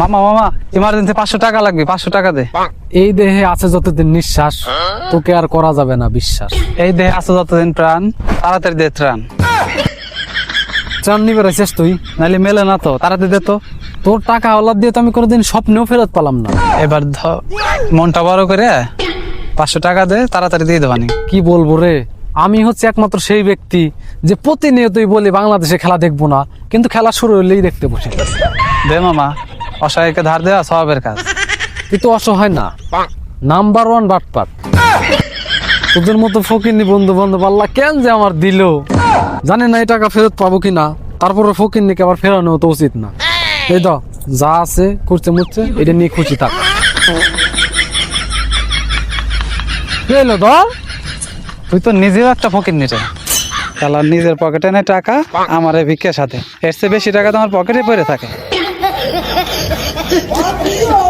মামা মামা ইমার্জেন্সি পাঁচশো টাকা লাগবে পাঁচশো টাকা দে। এই দেহে আছে যতদিন নিঃশ্বাস তোকে আর করা যাবে না বিশ্বাস। এই দেহে আছে যতদিন প্রাণ তাড়াতাড়ি দে ত্রাণ। ত্রাণ নিবে রেছিস তুই নাহলে মেলে না তো তাড়াতাড়ি দে তো। তোর টাকা ওলাদ দিয়ে তো আমি কোনোদিন স্বপ্নেও ফেরত পেলাম না। এবার ধ মনটা বড় করে পাঁচশো টাকা দে তাড়াতাড়ি দিয়ে দেবানি কি বলব রে? আমি হচ্ছে একমাত্র সেই ব্যক্তি যে প্রতিনিয়তই বলি বাংলাদেশে খেলা দেখব না কিন্তু খেলা শুরু হলেই দেখতে বসে। দে মামা অসহায়কে ধার দেওয়া স্বভাবের কাজ। কিন্তু অসহায় না। নাম্বার ওয়ান বাটপাট তোদের মতো ফকিরনি বন্ধু বান্ধব আল্লাহ কেন যে আমার দিল? জানি না এই টাকা ফেরত পাবো কি না তারপরে ফকিরনিকে আবার ফেরানো তো উচিত না। এই তো যা আছে করছে মুচ্ছে এটা নিয়ে খুশি থাক। এলো ধর তুই তো নিজেও একটা ফকির নিতে খেলার নিজের পকেটে নেই টাকা, আমার ভিক্ষের সাথে। এর চেয়ে বেশি টাকা তো আমার পকেটে পড়ে থাকে। Abriu!